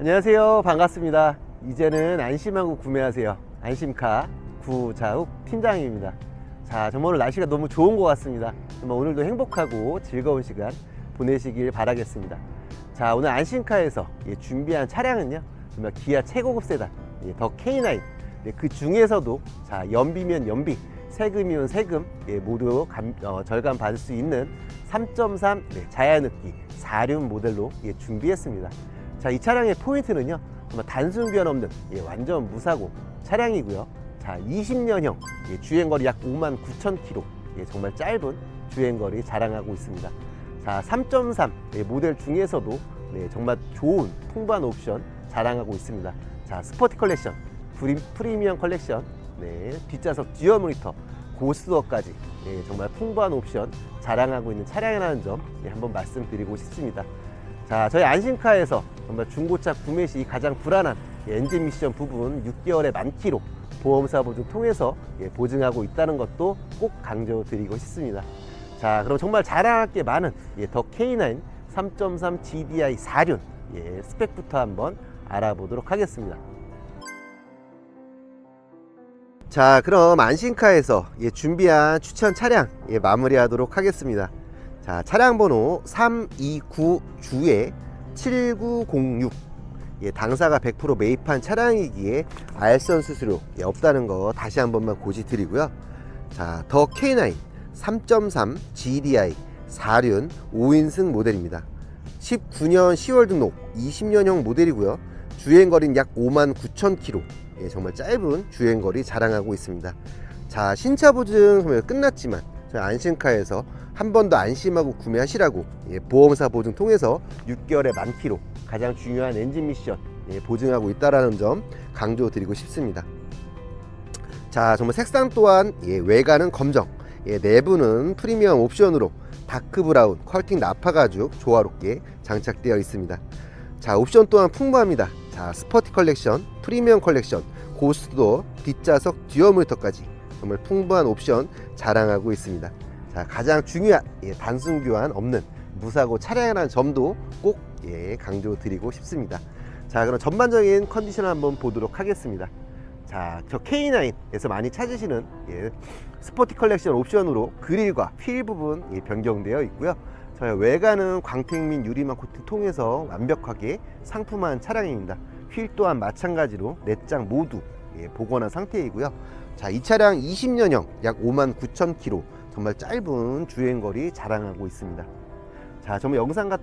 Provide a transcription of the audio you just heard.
안녕하세요. 반갑습니다. 이제는 안심하고 구매하세요. 안심카 구자욱 팀장입니다. 자, 정말 오늘 날씨가 너무 좋은 것 같습니다. 정말 오늘도 행복하고 즐거운 시간 보내시길 바라겠습니다. 자, 오늘 안심카에서 예, 준비한 차량은요. 정말 기아 최고급 세단 예, 더 K9. 네, 그 중에서도 자, 연비면 연비, 세금이면 세금 예, 모두 감- 어, 절감 받을 수 있는 3.3 네, 자야느끼 4륜 모델로 예, 준비했습니다. 자, 이 차량의 포인트는요. 정말 단순 변 없는 예, 완전 무사고 차량이고요. 자, 20년형 예, 주행거리 약 5만 9천 킬로 예, 정말 짧은 주행거리 자랑하고 있습니다. 자, 3.3 예, 모델 중에서도 네, 정말 좋은 풍부한 옵션 자랑하고 있습니다. 자, 스포티 컬렉션, 프리, 프리미엄 컬렉션, 네, 뒷좌석 듀얼 모니터, 고스도어까지 예, 정말 풍부한 옵션 자랑하고 있는 차량이라는 점 예, 한번 말씀드리고 싶습니다. 자, 저희 안심카에서 정말 중고차 구매 시 가장 불안한 예, 엔진 미션 부분 6개월의 만키로 보험사 보증 통해서 예, 보증하고 있다는 것도 꼭 강조드리고 싶습니다. 자, 그럼 정말 자랑할 게 많은 예, 더 K9 3.3 GDI 4륜 예, 스펙부터 한번 알아보도록 하겠습니다. 자, 그럼 안심카에서 예, 준비한 추천 차량 예, 마무리하도록 하겠습니다. 자, 차량 번호 329주에 7906. 예, 당사가 100% 매입한 차량이기에 알선 수수료 예, 없다는 거 다시 한 번만 고지 드리고요. 자, 더 K9 3.3 GDI 4륜 5인승 모델입니다. 19년 10월 등록 20년형 모델이고요. 주행거리는 약 5만 9천 킬로. 예, 정말 짧은 주행거리 자랑하고 있습니다. 자, 신차 보증 끝났지만 저희 안심카에서 한번더 안심하고 구매하시라고 예, 보험사 보증 통해서 6개월의 만키로 가장 중요한 엔진 미션 예, 보증하고 있다라는 점 강조드리고 싶습니다. 자, 정말 색상 또한 예, 외관은 검정, 예, 내부는 프리미엄 옵션으로 다크 브라운, 컬팅 나파 가죽 조화롭게 장착되어 있습니다. 자, 옵션 또한 풍부합니다. 자, 스포티 컬렉션, 프리미엄 컬렉션, 고스도, 뒷좌석, 듀얼 모니터까지 정말 풍부한 옵션 자랑하고 있습니다. 자, 가장 중요한 예, 단순 교환 없는 무사고 차량이라는 점도 꼭 예, 강조드리고 싶습니다. 자, 그럼 전반적인 컨디션을 한번 보도록 하겠습니다. 자, 저 K9에서 많이 찾으시는 예, 스포티 컬렉션 옵션으로 그릴과 휠 부분 예, 변경되어 있고요. 저희 외관은 광택민 유리막 코팅 통해서 완벽하게 상품화한 차량입니다. 휠 또한 마찬가지로 네장 모두 예, 복원한 상태이고요. 자, 이 차량 20년형 약 5만 9천 킬로 정말 짧은 주행거리 자랑하고 있습니다. 자, 정말 영상과